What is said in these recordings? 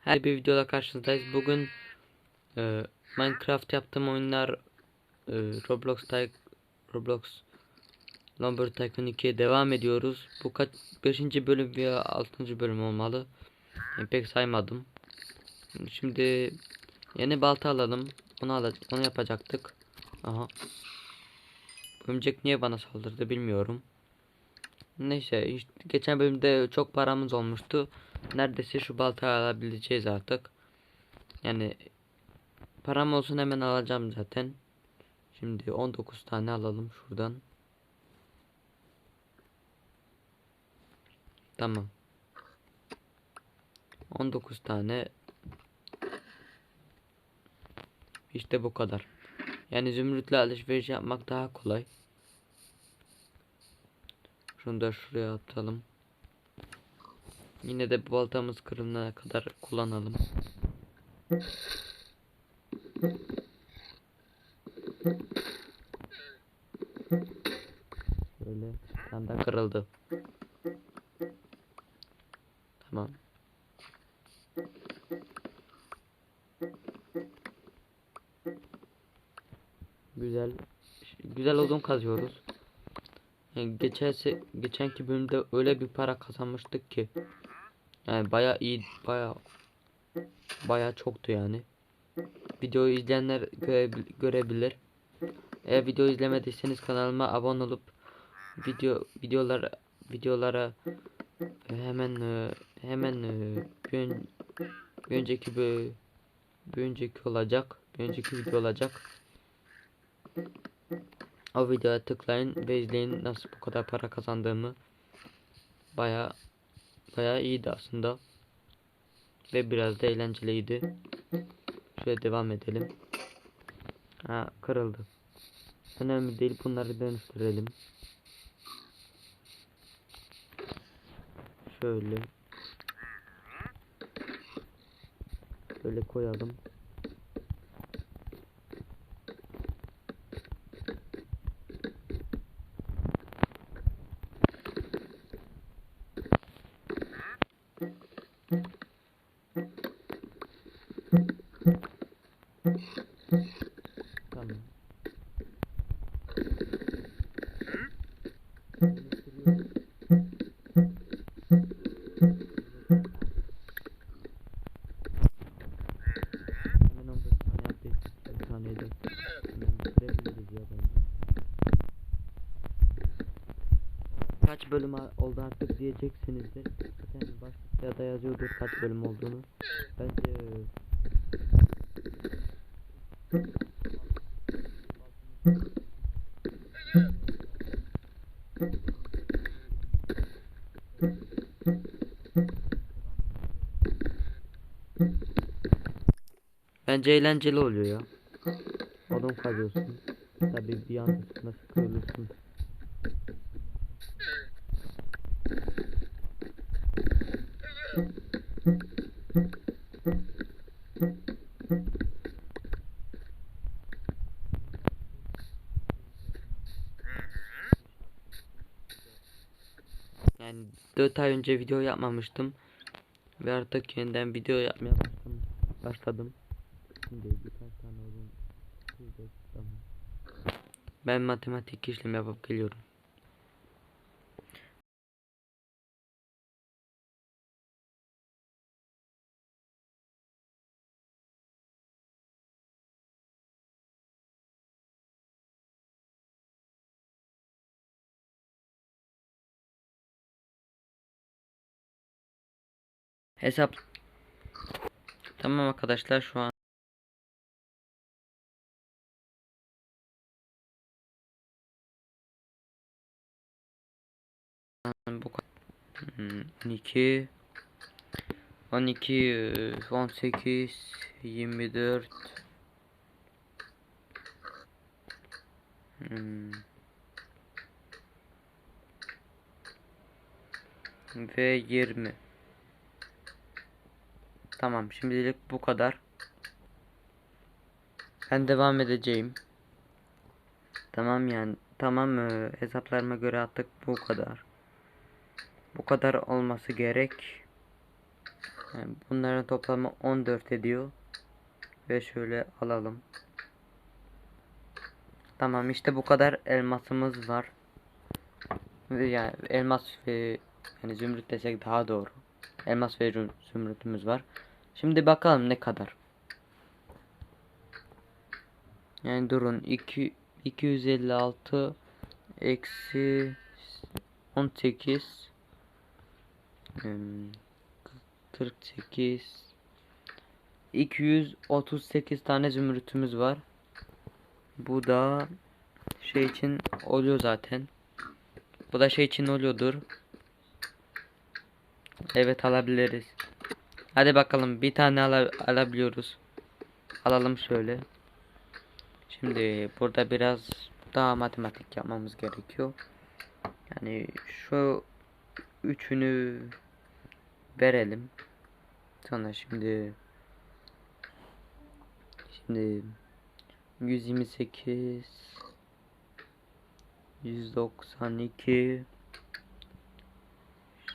Her bir videoda karşınızdayız. Bugün e, Minecraft yaptığım oyunlar e, Roblox Roblox Lumber Tycoon 2'ye devam ediyoruz. Bu kaç 5. bölüm veya 6. bölüm olmalı. Yani pek saymadım. Şimdi yeni balta alalım. Onu al onu yapacaktık. Aha. Örümcek niye bana saldırdı bilmiyorum. Neyse geçen bölümde çok paramız olmuştu. Neredeyse şu baltayı alabileceğiz artık. Yani param olsun hemen alacağım zaten. Şimdi 19 tane alalım şuradan. Tamam. 19 tane. İşte bu kadar. Yani zümrütle alışveriş yapmak daha kolay. Şunu da şuraya atalım. Yine de bu baltamız kırılana kadar kullanalım. Şöyle sanda kırıldı. Tamam. Güzel. Güzel odun kazıyoruz. Yani geçense geçenki bölümde öyle bir para kazanmıştık ki. Yani baya iyi baya baya çoktu yani. Videoyu izleyenler görebil- görebilir. Eğer video izlemediyseniz kanalıma abone olup video videolar videolara e, hemen e, hemen e, bir, ön- bir önceki bir, bir önceki olacak. Bir önceki video olacak. O videoya tıklayın ve izleyin nasıl bu kadar para kazandığımı. Baya baya iyiydi aslında. Ve biraz da eğlenceliydi. Şöyle devam edelim. Ha kırıldı. Önemli değil bunları dönüştürelim. Şöyle. Şöyle koyalım. Tamam. Hemen 15 tane yaptık. Bir tane de hemen bitirebiliriz ya bence. Kaç bölüm oldu artık diyeceksinizdir. Zaten başlıkta da yazıyordur kaç bölüm olduğunu. Bence Bence eğlenceli oluyor ya. Odun kazıyorsun. Tabii bir anda sıkma sıkılıyorsun. 4 ay önce video yapmamıştım. Ve artık yeniden video yapmaya başladım. başladım. Şimdi birkaç tane tamam. Ben matematik işlem yapıp geliyorum. Hesap Tamam arkadaşlar şu an bu kadar. Hmm, 12 12 18 24 hmm. ve 20 Tamam şimdilik bu kadar. Ben devam edeceğim. Tamam yani tamam e, hesaplarıma göre attık bu kadar. Bu kadar olması gerek. Yani bunların toplamı 14 ediyor. Ve şöyle alalım. Tamam işte bu kadar elmasımız var. Yani elmas ve yani zümrüt desek daha doğru. Elmas ve züm- zümrütümüz var. Şimdi bakalım ne kadar. Yani durun 2 256 eksi 18 hmm, 48 238 tane zümrütümüz var. Bu da şey için oluyor zaten. Bu da şey için oluyordur. Evet alabiliriz. Hadi bakalım bir tane ala- alabiliyoruz. Alalım şöyle. Şimdi burada biraz daha matematik yapmamız gerekiyor. Yani şu üçünü verelim. Sonra şimdi şimdi 128 192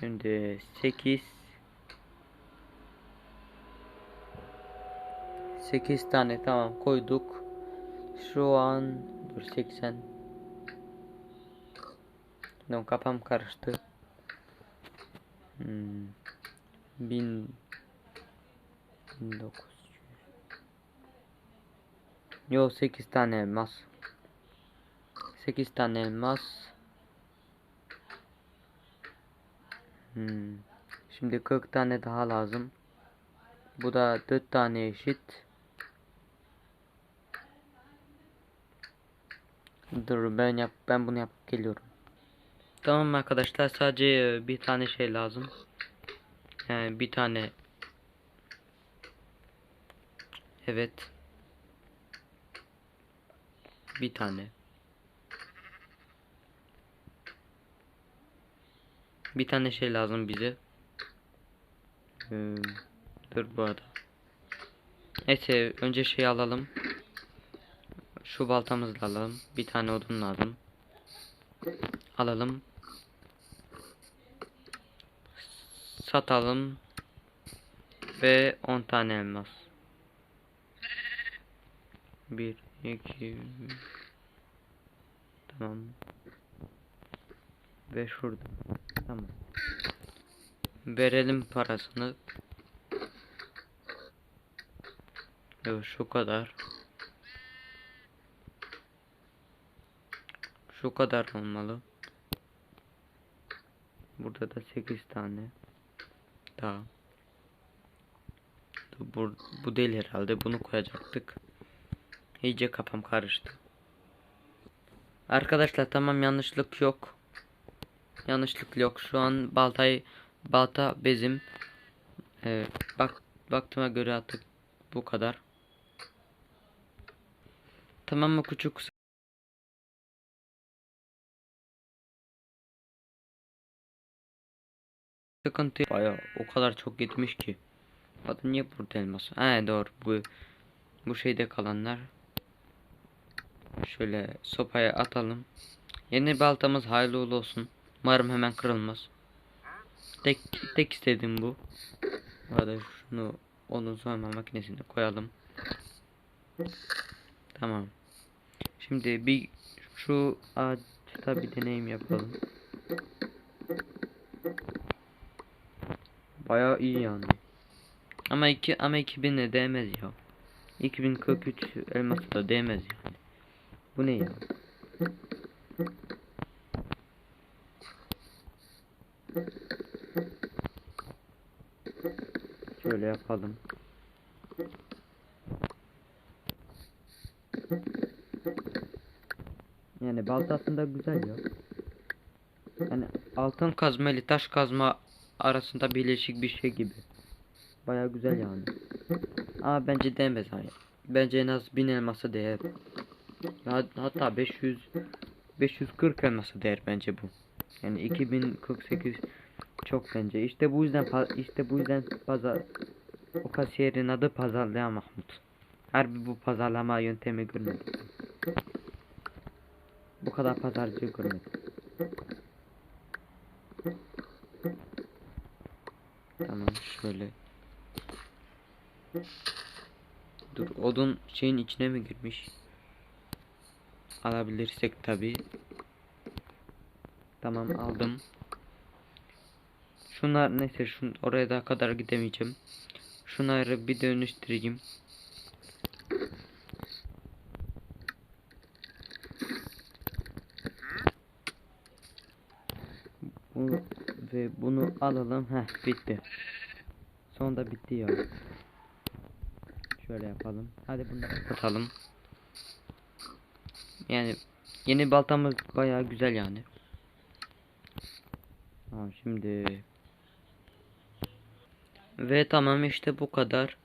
Şimdi 8 8 tane tamam koyduk. Şu an dur 80 No, kafam karıştı. Hmm. 1000 1900 Yo 8 tane elmas. 8 tane elmas. Hmm. Şimdi 40 tane daha lazım. Bu da 4 tane eşit. Dur ben yap ben bunu yapıp geliyorum. Tamam arkadaşlar sadece e, bir tane şey lazım. Yani bir tane Evet. Bir tane. Bir tane şey lazım bize. Ee, dur bu arada. Neyse önce şey alalım. Şu baltamızı da alalım. Bir tane odun lazım. Alalım. Satalım. Ve 10 tane elmas. 1 2 Tamam. Ve şurada. Tamam. Verelim parasını. Evet şu kadar. Şu kadar olmalı. Burada da 8 tane. Daha. Bu, bu değil herhalde. Bunu koyacaktık. İyice kafam karıştı. Arkadaşlar tamam yanlışlık yok. Yanlışlık yok. Şu an baltayı balta bezim. Ee, bak baktığıma göre artık bu kadar. Tamam mı küçük sıkıntı baya o kadar çok gitmiş ki. Adı niye burada elmas? He doğru bu bu şeyde kalanlar. Şöyle sopaya atalım. Yeni baltamız hayırlı uğurlu olsun. Umarım hemen kırılmaz. Tek tek istediğim bu. Arada şunu onun soyma makinesine koyalım. Tamam. Şimdi bir şu ağaçta bir deneyim yapalım. Bayağı iyi yani. Ama iki ama 2000'e değmez ya. 2043 elması da değmez yani. Bu ne ya? Şöyle yapalım. Yani baltasında güzel ya. Yani altın kazma taş kazma arasında birleşik bir şey gibi. Baya güzel yani. Ama bence değmez hayır. Bence en az 1000 elması değer. Hat- Hatta 500 540 elması değer bence bu. Yani 2048 çok bence. İşte bu yüzden işte bu yüzden pazar o kasiyerin adı pazarlayan Mahmut. Harbi bu pazarlama yöntemi görmedim. Bu kadar pazarcı görmedim. Tamam şöyle Dur odun şeyin içine mi girmiş? Alabilirsek tabi. Tamam aldım. Şunlar neyse şun oraya da kadar gidemeyeceğim. Şunları bir dönüştüreyim. Bu ve bunu alalım. Heh bitti. Sonunda bitti ya. Şöyle yapalım. Hadi bunu kapatalım. Yani yeni baltamız bayağı güzel yani. Tamam şimdi ve tamam işte bu kadar.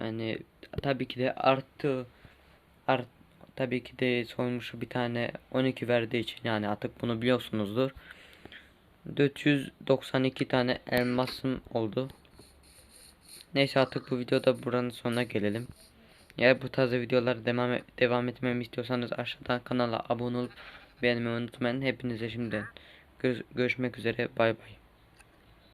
Yani tabii ki de arttı. Art tabii ki de soymuşu bir tane 12 verdiği için yani artık bunu biliyorsunuzdur. 492 tane elmasım oldu. Neyse artık bu videoda buranın sonuna gelelim. Eğer bu tarz videolar devam, devam etmemi istiyorsanız aşağıdan kanala abone olup beğenmeyi unutmayın. Hepinize şimdiden gö- görüşmek üzere. Bay bay.